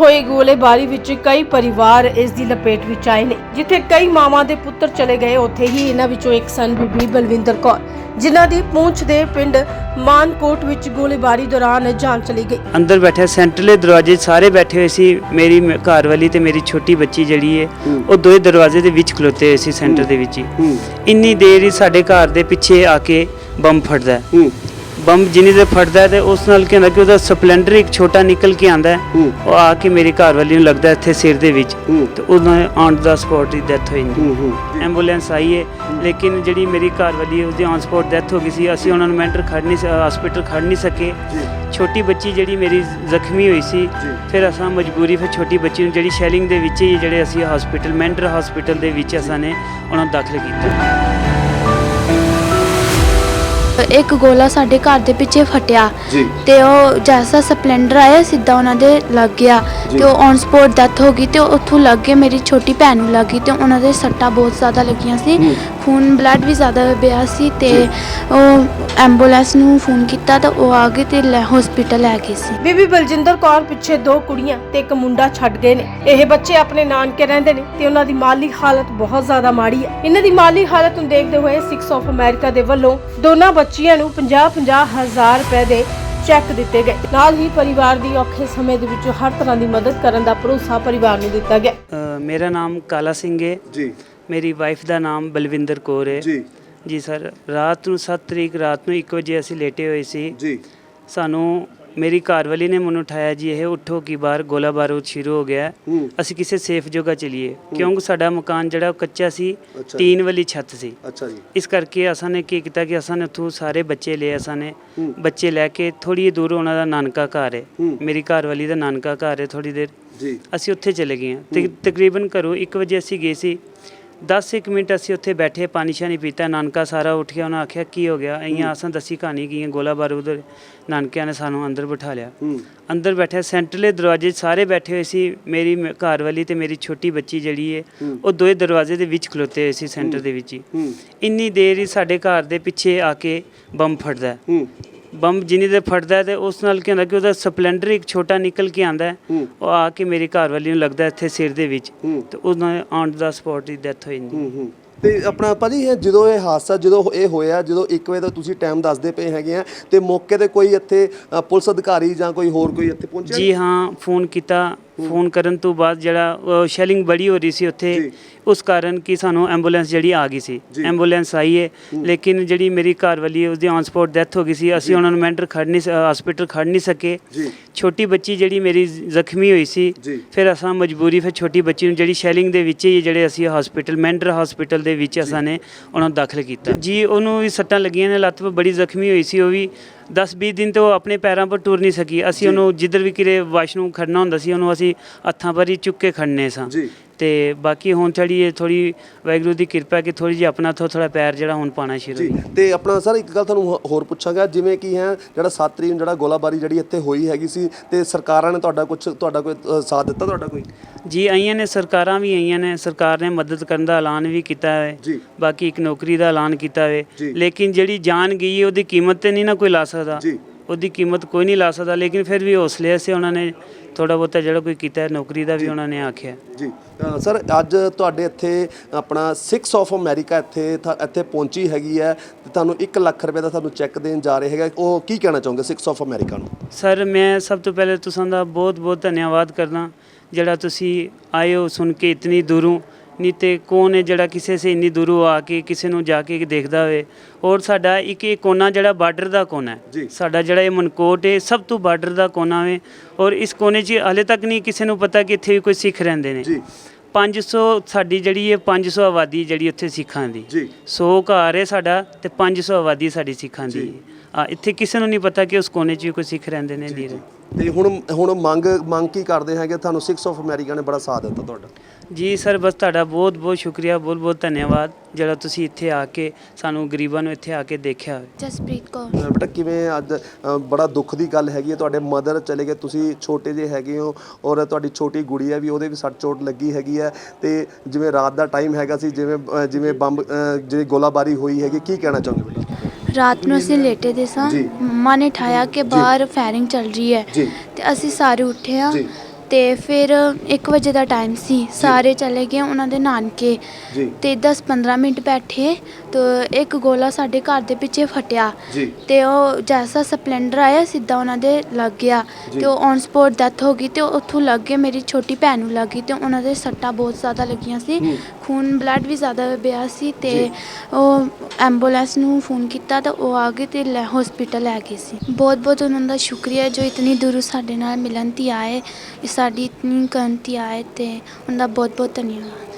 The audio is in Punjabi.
ਹੋਈ ਗੋਲੀਬਾਰੀ ਵਿੱਚ ਕਈ ਪਰਿਵਾਰ ਇਸ ਦੀ ਲਪੇਟ ਵਿੱਚ ਆਏ ਨੇ ਜਿੱਥੇ ਕਈ ਮਾਵਾਂ ਦੇ ਪੁੱਤਰ ਚਲੇ ਗਏ। ਉੱਥੇ ਹੀ ਇਹਨਾਂ ਵਿੱਚੋਂ ਇੱਕ ਸਨ ਬੀਬੀ ਬਲਵਿੰਦਰ ਕੌਰ ਜਿਨ੍ਹਾਂ ਦੀ ਪੂੰਛ ਦੇ ਪਿੰਡ ਮਾਨਕੋਟ ਵਿੱਚ ਗੋਲੀਬਾਰੀ ਦੌਰਾਨ ਜਾਨ ਚਲੀ ਗਈ। ਅੰਦਰ ਬੈਠੇ ਸੈਂਟਰਲੇ ਦਰਵਾਜ਼ੇ 'ਚ ਸਾਰੇ ਬੈਠੇ ਹੋਏ ਸੀ ਮੇਰੀ ਮ- ਘਰ ਵਾਲੀ ਤੇ ਮੇਰੀ ਛੋਟੀ ਬੱਚੀ ਜਿਹੜੀ ਹੈ। ਉਹ ਦੋਏ ਦਰਵਾਜ਼ੇ ਦੇ ਵਿੱਚ ਖਲੋਤੇ ਹੋਏ ਸੀ ਸੈਂਟਰ ਦੇ ਵਿੱਚ ਹੀ। ਇੰਨੀ ਦੇਰ ਹੀ ਸਾਡੇ ਘਰ ਦੇ ਪਿੱਛੇ ਆ ਕੇ ਬੰਬ ਫਟਦਾ। ਹੈ। ਹੂੰ। ਬੰਬ ਜਿੰਨੀ ਦੇ ਫਟਦਾ ਹੈ ਤੇ ਉਸ ਨਾਲ ਕੀ ਹੁੰਦਾ ਕਿ ਉਹਦਾ ਸਪਲੈਂਡਰ ਇੱਕ ਛੋਟਾ ਨਿਕਲ ਕੇ ਆਂਦਾ ਹੈ। ਉਹ ਆ ਕੇ ਮੇਰੀ ਘਰ ਵਾਲੀ ਨੂੰ ਲੱਗਦਾ ਇੱਥੇ ਸਿਰ ਦੇ ਵਿੱਚ। ਤੇ ਉਹਨਾਂ ਔਨ ਦਾ ਸਪੌਟ ਦੀ ਡੈਥ ਹੋਈ ਨਹੀਂ। ਐਂਬੂਲੈਂਸ ਆਈ ਹੈ। ਲੇਕਿਨ ਜਿਹੜੀ ਮੇਰੀ ਘਰ ਵਾਲੀ ਉਹਦੀ ਔਨ ਸਪੌਟ ਡੈਥ ਹੋ ਗਈ ਸੀ। ਅਸੀਂ ਉਹਨਾਂ ਨੂੰ ਮੈਂਟਰ ਖੜ ਨਹੀਂ ਹਸਪੀਟਲ ਖੜ ਨਹੀਂ ਸਕੇ। ਛੋਟੀ ਬੱਚੀ ਜਿਹੜੀ ਮੇਰੀ ਜ਼ਖਮੀ ਹੋਈ ਸੀ। ਫਿਰ ਅਸਾਂ ਮਜਬੂਰੀ ਫਿਰ ਛੋਟੀ ਬੱਚੀ ਨੂੰ ਜਿਹੜੀ ਸ਼ੈਲਿੰਗ ਦੇ ਵਿੱਚ ਹੀ ਜਿਹੜੇ ਅਸੀਂ ਹਸਪੀਟਲ ਮੈਂਟਰ ਹਸਪੀਟਲ ਦੇ ਵਿੱਚ ਅਸਾਂ ਨੇ ਉਹਨਾਂ ਨੂੰ ਦਾਖਲ ਕੀਤਾ। ਇੱਕ ਗੋਲਾ ਸਾਡੇ ਘਰ ਦੇ ਪਿੱਛੇ ਫਟਿਆ ਜੀ ਤੇ ਉਹ ਜੈਸਾ ਸਪਲੈਂਡਰ ਆਇਆ ਸਿੱਧਾ ਉਹਨਾਂ ਦੇ ਲੱਗ ਗਿਆ ਜੀ। ਤੇ ਉਹ ਔਨ ਸਪੋਟ ਡੈਥ ਹੋ ਗਈ ਤੇ ਉਹ ਉੱਥੋਂ ਲੱਗ ਕੇ ਮੇਰੀ ਛੋਟੀ ਭੈਣ ਨੂੰ ਲੱਗੀ ਤੇ ਉਹਨਾਂ ਦੇ ਸੱਟਾਂ ਬਹੁਤ ਜ਼ਿਆਦਾ ਲੱਗੀਆਂ ਸੀ ਹੂੰ। ਖੂਨ ਬਲੱਡ ਵੀ ਜ਼ਿਆਦਾ ਪਿਆ ਸੀ ਤੇ ਜੀ। ਉਹ ਐਂਬੂਲੈਂਸ ਨੂੰ ਫੋਨ ਕੀਤਾ ਤਾਂ ਉਹ ਆ ਗਏ ਤੇ ਹਸਪੀਟਲ ਲੈ ਗਏ ਸੀ ਬੀਬੀ ਬਲਜਿੰਦਰ ਕੌਰ ਪਿੱਛੇ ਦੋ ਕੁੜੀਆਂ ਤੇ ਇੱਕ ਮੁੰਡਾ ਛੱਡ ਗਏ ਨੇ ਇਹ ਬੱਚੇ ਆਪਣੇ ਨਾਨਕੇ ਰਹਿੰਦੇ ਨੇ ਤੇ ਉਹਨਾਂ ਦੀ ਮਾਲੀ ਹਾਲਤ ਬਹੁਤ ਜ਼ਿਆਦਾ ਮਾੜੀ ਹੈ ਇਹਨਾਂ ਦੀ ਮਾਲੀ ਹਾਲਤ ਨੂੰ ਦੇਖਦੇ ਹੋਏ 6 ਆਫ ਅਮਰੀਕਾ ਦੇ ਵੱਲੋਂ ਦੋਨਾਂ ਬੱਚੀਆਂ ਨੂੰ 50-50 ਹਜ਼ਾਰ ਰੁਪਏ ਦੇ ਚੈੱਕ ਦਿੱਤੇ ਗਏ। ਨਾਲ ਹੀ ਪਰਿਵਾਰ ਦੀ ਔਖੇ ਸਮੇਂ ਦੇ ਵਿੱਚ ਹਰ ਤਰ੍ਹਾਂ ਦੀ ਮਦਦ ਕਰਨ ਦਾ ਭਰੋਸਾ ਪਰਿਵਾਰ ਨੂੰ ਦਿੱਤਾ ਗਿਆ। ਮੇਰਾ ਨਾਮ ਕਾਲਾ ਸਿੰਘ ਹੈ ਜੀ। ਮੇਰੀ ਵਾਈਫ ਦਾ ਨਾਮ ਬਲਵਿੰਦਰ ਕੌਰ ਹੈ ਜੀ। ਜੀ ਸਰ ਰਾਤ ਨੂੰ 7 ਤਰੀਕ ਰਾਤ ਨੂੰ 1 ਵਜੇ ਅਸੀਂ ਲੇਟੇ ਹੋਏ ਸੀ। ਜੀ। ਸਾਨੂੰ ਮੇਰੀ ਘਰਵਾਲੀ ਨੇ ਮੈਨੂੰ ਉਠਾਇਆ ਜੀ ਇਹ ਉੱਠੋ ਕਿ ਬਾਹਰ ਗੋਲਾ ਬਾਰੂਦ ਸ਼ੁਰੂ ਹੋ ਗਿਆ। ਅਸੀਂ ਕਿਸੇ ਸੇਫ ਜਗ੍ਹਾ ਚਲੀਏ। ਕਿਉਂਕਿ ਸਾਡਾ ਮਕਾਨ ਜਿਹੜਾ ਉਹ ਕੱਚਾ ਸੀ। ਟੀਨ ਵਾਲੀ ਛੱਤ ਸੀ। ਅੱਛਾ ਜੀ। ਇਸ ਕਰਕੇ ਅਸਾਂ ਨੇ ਕੀ ਕੀਤਾ ਕਿ ਅਸਾਂ ਨੇ ਉੱਥੋਂ ਸਾਰੇ ਬੱਚੇ ਲਏ ਅਸਾਂ ਨੇ। ਬੱਚੇ ਲੈ ਕੇ ਥੋੜੀ ਦੂਰ ਉਹਨਾਂ ਦਾ ਨਾਨਕਾ ਘਰ ਹੈ। ਮੇਰੀ ਘਰਵਾਲੀ ਦਾ ਨਾਨਕਾ ਘਰ ਹੈ ਥੋੜੀ ਦੇਰ। ਜੀ। ਅਸੀਂ ਉੱਥੇ ਚਲੇ ਗਏ ਤਕਰੀਬਨ ਘਰੋਂ 1 ਵਜੇ ਅਸੀਂ ਗਏ ਸੀ। 10 ਇੱਕ ਮਿੰਟ ਅਸੀਂ ਉੱਥੇ ਬੈਠੇ ਪਾਣੀ ਸ਼ਾਨੀ ਪੀਤਾ ਨਾਨਕਾ ਸਾਰਾ ਉੱਠ ਗਿਆ ਉਹਨਾਂ ਆਖਿਆ ਕੀ ਹੋ ਗਿਆ? ਅਈਆਂ ਅਸਾਂ ਦੱਸੀ ਕਹਾਣੀ ਕੀ ਹੈ ਗੋਲਾ ਬਾਰੂਦ ਨਾਨਕਿਆਂ ਨੇ ਸਾਨੂੰ ਅੰਦਰ ਬਿਠਾ ਲਿਆ। ਅੰਦਰ ਬੈਠੇ ਸੈਂਟਰਲੇ ਦਰਵਾਜ਼ੇ 'ਚ ਸਾਰੇ ਬੈਠੇ ਹੋਏ ਸੀ ਮੇਰੀ ਮ- ਘਰਵਾਲੀ ਤੇ ਮੇਰੀ ਛੋਟੀ ਬੱਚੀ ਜਿਹੜੀ ਹੈ। ਉਹ ਦੋਏ ਦਰਵਾਜ਼ੇ ਦੇ ਵਿੱਚ ਖਲੋਤੇ ਹੋਏ ਸੀ ਸੈਂਟਰ ਦੇ ਵਿੱਚ ਹੀ। ਹੂੰ। ਇੰਨੀ ਦੇਰ ਹੀ ਸਾਡੇ ਘਰ ਦੇ ਪਿੱਛੇ ਆ ਕੇ ਬੰਬ ਫਟਦਾ। ਹੈ। ਬੰਬ ਜਿੰਨੀ ਦੇਰ ਫਟਦਾ ਹੈ ਤੇ ਉਸ ਨਾਲ ਕੀ ਹੁੰਦਾ ਕਿ ਉਹਦਾ ਸਪਲੈਂਡਰ ਇੱਕ ਛੋਟਾ ਨਿਕਲ ਕੇ ਆਂਦਾ ਹੈ ਉਹ ਆ ਕੇ ਮੇਰੀ ਘਰਵਾਲੀ ਨੂੰ ਲੱਗਦਾ ਇੱਥੇ ਸਿਰ ਦੇ ਵਿੱਚ ਤੇ ਉਹਨਾਂ ਔਨ ਦਾ ਸਪੌਟ ਦੀ ਡੈਥ ਹੂੰ ਹੂੰ। ਤੇ ਆਪਣਾ ਭਾਜੀ ਇਹ ਜਦੋਂ ਇਹ ਹਾਦਸਾ ਜਦੋਂ ਇਹ ਹੋਇਆ ਜਦੋਂ 1 ਵਜੇ ਦਾ ਤੁਸੀਂ ਟਾਈਮ ਦੱਸਦੇ ਪਏ ਹੈਗੇ ਆ ਤੇ ਮੌਕੇ ਤੇ ਕੋਈ ਇੱਥੇ ਅ, ਪੁਲਿਸ ਅਧਿਕਾਰੀ ਜਾਂ ਕੋਈ ਹੋਰ ਕੋਈ ਇੱਥੇ ਪਹੁੰਚਿਆ? ਜੀ ਹਾਂ ਫੋਨ ਕੀਤਾ। ਫੋਨ ਕਰਨ ਤੋਂ ਬਾਅਦ ਜਿਹੜਾ ਸ਼ੈਲਿੰਗ ਬੜੀ ਹੋ ਰਹੀ ਸੀ ਉੱਥੇ। ਉਸ ਕਾਰਨ ਕਿ ਸਾਨੂੰ ਐਂਬੂਲੈਂਸ ਜਿਹੜੀ ਆ ਗਈ ਸੀ। ਐਂਬੂਲੈਂਸ ਆਈ ਹੈ। ਲੇਕਿਨ ਜਿਹੜੀ ਮੇਰੀ ਘਰ ਵਾਲੀ ਹੈ ਉਸਦੀ ਔਨ ਸਪੌਟ ਡੈਥ ਹੋ ਗਈ ਸੀ। ਅਸੀਂ ਉਹਨਾਂ ਨੂੰ ਮੈਂਟਰ ਖੜ ਨਹੀਂ ਹਸਪੀਟਲ ਖੜ ਨਹੀਂ ਸਕੇ। ਛੋਟੀ ਬੱਚੀ ਜਿਹੜੀ ਮੇਰੀ ਜ਼ਖਮੀ ਹੋਈ ਸੀ ਫਿਰ ਅਸਾਂ ਮਜਬੂਰੀ ਫਿਰ ਛੋਟੀ ਬੱਚੀ ਨੂੰ ਜਿਹੜੀ ਸ਼ੈਲਿੰਗ ਦੇ ਵਿੱਚ ਹੀ ਜਿਹੜੇ ਅਸੀਂ ਹਸਪੀਟਲ ਮੈਂਟਰ ਹਸਪੀਟਲ ਦੇ ਵਿੱਚ ਅਸਾਂ ਨੇ ਉਹਨਾਂ ਨੂੰ ਦਾਖਲ ਕੀਤਾ। ਜੀ ਉਹਨੂੰ ਵੀ ਸੱਟਾਂ ਲੱਗੀਆਂ ਨੇ ਲੱਤ 'ਤੇ ਬੜੀ ਜ਼ਖਮੀ ਹੋਈ ਸੀ ਉਹ ਵੀ 10-20 ਦਿਨ ਤੋਂ ਆਪਣੇ ਪੈਰਾਂ 'ਪਰ ਟੁਰ ਨਹੀਂ ਸਕੀ। ਅਸੀਂ ਉਹਨੂੰ ਜਿੱਧਰ ਵੀ ਕਿਰੇ ਵਾਸ਼ਰੂਮ ਖੜਨਾ ਹੁੰਦਾ ਸੀ ਉਹਨੂੰ ਅਸੀਂ ਹੱਥਾਂ 'ਪਰ ਹੀ ਚੁੱਕ ਕੇ ਖੜਨੇ ਸਾਂ। ਜੀ। ਤੇ ਬਾਕੀ ਹੁਣ ਥੋੜੀ ਇਹ ਥੋੜੀ ਵਾਹਿਗੁਰੂ ਦੀ ਕਿਰਪਾ ਕਿ ਥੋੜੀ ਜਿਹੀ ਆਪਣਾ ਥੋੜਾ ਥੋੜਾ ਪੈਰ ਜਿਹੜਾ ਹੁਣ ਪਾਣਾ ਸ਼ੁਰੂ ਜੀ ਹੋਈ ਤੇ ਆਪਣਾ ਸਰ ਇੱਕ ਗੱਲ ਤੁਹਾਨੂੰ ਹੋ- ਹੋਰ ਪੁੱਛਾਂਗਾ ਜਿਵੇਂ ਕਿ ਹੈ ਜਿਹੜਾ 7 ਤਰੀਕ ਨੂੰ ਜਿਹੜਾ ਗੋਲਾਬਾਰੀ ਜਿਹੜੀ ਇੱਥੇ ਹੋਈ ਹੈਗੀ ਸੀ ਤੇ ਸਰਕਾਰਾਂ ਨੇ ਤੁਹਾਡਾ ਕੁਝ ਤੁਹਾਡਾ ਕੋਈ ਅ, ਸਾਥ ਦਿੱਤਾ ਤੁਹਾਡਾ ਕੋਈ? ਜੀ ਆਈਆਂ ਨੇ ਸਰਕਾਰਾਂ ਵੀ ਆਈਆਂ ਨੇ ਸਰਕਾਰ ਨੇ ਮਦਦ ਕਰਨ ਦਾ ਐਲਾਨ ਵੀ ਕੀਤਾ ਹੈ। ਜੀ। ਬਾਕੀ ਇੱਕ ਨੌਕਰੀ ਦਾ ਐਲਾਨ ਕੀਤਾ ਹੈ ਜੀ। ਲੇਕਿਨ ਜਿਹੜੀ ਜਾਨ ਗਈ ਹੈ ਉਹਦੀ ਕੀਮਤ ਤੇ ਨਹੀਂ ਨਾ ਕੋਈ ਲਾ ਸਕਦਾ। ਜੀ। ਉਹਦੀ ਕੀਮਤ ਕੋਈ ਨਹੀਂ ਲਾ ਸਕਦਾ ਲੇਕਿਨ ਫਿਰ ਵੀ ਹੌਸਲੇ ਸੇ ਉਹਨਾਂ ਨੇ ਥੋੜਾ ਬਹੁਤਾ ਜਿਹੜਾ ਕੋਈ ਕੀਤਾ ਹੈ, ਨੌਕਰੀ ਦਾ ਵੀ ਉਹਨਾਂ ਨੇ ਆਖਿਆ। ਜੀ। ਸਰ, ਅੱਜ ਤੁਹਾਡੇ ਇੱਥੇ ਆਪਣਾ 6 ਆਫ ਅਮਰੀਕਾ ਇੱਥੇ ਥਾ- ਇੱਥੇ ਪਹੁੰਚੀ ਹੈਗੀ ਹੈ ਤੇ ਤੁਹਾਨੂੰ 1 ਲੱਖ ਰੁਪਏ ਦਾ ਤੁਹਾਨੂੰ ਚੈੱਕ ਦੇਣ ਜਾ ਰਹੇ ਹੈਗਾ। ਉਹ ਕੀ ਕਹਿਣਾ ਚਾਹੋਗੇ 6 ਆਫ ਅਮਰੀਕਾ ਨੂੰ? ਸਰ, ਮੈਂ ਸਭ ਤੋਂ ਪਹਿਲੇ ਤੁਸਾਂ ਦਾ ਬਹੁਤ ਬਹੁਤ ਧੰਨਵਾਦ ਕਰਦਾ ਜਿਹੜਾ ਤੁਸੀਂ ਆਏ ਹੋ ਸੁਣ ਕੇ ਇਤਨੀ ਦੂਰੋਂ। ਨਹੀਂ ਤੇ ਕੌਣ ਹੈ ਜਿਹੜਾ ਕਿਸੇ ਸੇ ਇੰਨੀ ਦੂਰੋਂ ਆ ਕੇ ਕਿਸੇ ਨੂੰ ਜਾ ਕੇ ਦੇਖਦਾ ਹੋਵੇ? ਔਰ ਸਾਡਾ ਇੱਕ ਇਹ ਕੋਨਾ ਜਿਹੜਾ ਬਾਰਡਰ ਦਾ ਕੋਨਾ। ਹੈ। ਸਾਡਾ ਜਿਹੜਾ ਇਹ ਮਨਕੋਟ ਹੈ ਸਭ ਤੋਂ ਬਾਰਡਰ ਦਾ ਕੋਨਾ ਹੈ ਔਰ ਇਸ ਕੋਨੇ 'ਚ ਹਲੇ ਤੱਕ ਨਹੀਂ ਕਿਸੇ ਨੂੰ ਪਤਾ ਕਿ ਇੱਥੇ ਵੀ ਕੋਈ ਸਿੱਖ ਰਹਿੰਦੇ ਨੇ। ਜੀ। 500 ਸਾਡੀ ਜਿਹੜੀ ਹੈ 500 ਆਬਾਦੀ ਜਿਹੜੀ ਉੱਥੇ ਸਿੱਖਾਂ ਦੀ। ਜੀ। 100 ਘਰ ਹੈ ਸਾਡਾ ਤੇ 500 ਆਬਾਦੀ ਸਾਡੀ ਸਿੱਖਾਂ ਦੀ। ਆ ਇੱਥੇ ਕਿਸੇ ਨੂੰ ਨਹੀਂ ਪਤਾ ਕਿ ਉਸ ਕੋਨੇ 'ਚ ਵੀ ਕੋਈ ਸਿੱਖ ਰਹਿੰਦੇ ਨੇ ਨਹੀਂ ਤੇ ਹੁਣ ਹੁਣ ਮੰਗ ਮੰਗ ਕੀ ਕਰਦੇ ਹੈਗੇ? ਤੁਹਾਨੂੰ 6 ਆਫ ਅਮਰੀਕਾ ਨੇ ਬੜਾ ਸਾਥ ਦਿੱਤਾ ਤੁਹਾਡਾ। ਜੀ ਸਰ ਬਸ ਤੁਹਾਡਾ ਬਹੁਤ ਬਹੁਤ ਸ਼ੁਕਰੀਆ ਬਹੁਤ ਬਹੁਤ ਧੰਨਵਾਦ। ਜਿਹੜਾ ਤੁਸੀਂ ਇੱਥੇ ਆ ਕੇ ਸਾਨੂੰ ਗਰੀਬਾਂ ਨੂੰ ਇੱਥੇ ਆ ਕੇ ਦੇਖਿਆ। ਜਸਪ੍ਰੀਤ ਕੌਰ। ਅ, ਬੇਟਾ ਕਿਵੇਂ ਅੱਜ ਬੜਾ ਦੁੱਖ ਦੀ ਗੱਲ ਹੈਗੀ ਹੈ। ਤੁਹਾਡੇ ਮਦਰ ਚਲੇ ਗਏ ਤੁਸੀਂ ਛੋਟੇ ਜਿਹੇ ਹੈਗੇ ਹੋ ਔਰ ਤੁਹਾਡੀ ਛੋਟੀ ਗੁੜੀਆ ਵੀ ਉਹਦੇ ਵੀ ਸੱਟ ਚੋਟ ਲੱਗੀ ਹੈਗੀ ਹੈ। ਤੇ ਜਿਵੇਂ ਰਾਤ ਦਾ ਟਾਈਮ ਹੈਗਾ ਸੀ ਜਿਵੇਂ ਜਿਵੇਂ ਬੰਬ ਅ, ਜਿਹੜੀ ਗੋਲਾਬਾਰੀ ਹੋਈ ਹੈਗੀ ਕੀ ਕਹਿਣਾ ਚਾਹੋਗੇ ਬੇਟਾ? ਰਾਤ ਨੂੰ ਅਸੀਂ ਲੇਟੇ ਦੇ ਸਾਂ। ਜੀ। ਮੰਮਾ ਨੇ ਠਾਇਆ ਕਿ ਬਾਹਰ ਫਾਇਰਿੰਗ ਚੱਲ ਰਹੀ ਹੈ। ਜੀ। ਤੇ ਅਸੀਂ ਸਾਰੇ ਉੱਠੇ ਆ ਜੀ। ਤੇ ਫਿਰ 1 ਵਜੇ ਦਾ ਟਾਈਮ ਸੀ। ਸਾਰੇ ਚਲੇ ਗਏ ਉਹਨਾਂ ਦੇ ਨਾਨਕੇ। ਜੀ। ਤੇ 10-15 ਮਿੰਟ ਬੈਠੇ ਤੇ ਇੱਕ ਗੋਲਾ ਸਾਡੇ ਘਰ ਦੇ ਪਿੱਛੇ ਫਟਿਆ। ਜੀ। ਤੇ ਉਹ ਜੈਸਾ ਸਪਲੈਂਡਰ ਆਇਆ ਸਿੱਧਾ ਉਹਨਾਂ ਦੇ ਲੱਗ ਗਿਆ। ਤੇ ਉਹ ਔਨ ਸਪੋਟ ਡੈਥ ਹੋ ਗਈ ਤੇ ਉੱਥੋਂ ਲੱਗ ਕੇ ਮੇਰੀ ਛੋਟੀ ਭੈਣ ਨੂੰ ਲੱਗ ਤੇ ਉਹਨਾਂ ਦੇ ਸੱਟਾਂ ਬਹੁਤ ਜ਼ਿਆਦਾ ਲੱਗੀਆਂ ਸੀ। ਖੂਨ ਬਲੱਡ ਵੀ ਜ਼ਿਆਦਾ ਪਿਆ ਸੀ ਤੇ। ਉਹ ਐਂਬੂਲੈਂਸ ਨੂੰ ਫੋਨ ਕੀਤਾ ਤਾਂ ਉਹ ਆ ਗਏ ਤੇ ਹਸਪੀਟਲ ਲੈ ਗਏ ਸੀ ਬਹੁਤ ਬਹੁਤ ਉਹਨਾਂ ਦਾ ਸ਼ੁਕਰੀਆ ਜੋ ਇਤਨੀ ਦੂਰੋਂ ਸਾਡੇ ਨਾਲ ਮਿਲਣ ਤੀ ਆਏ ਸਾਡੀ ਇਤਨੀ ਕਰਨ ਤੀ ਆਏ ਤੇ ਉਹਨਾਂ ਦਾ ਬਹੁਤ ਬਹੁਤ ਧੰਨਵਾਦ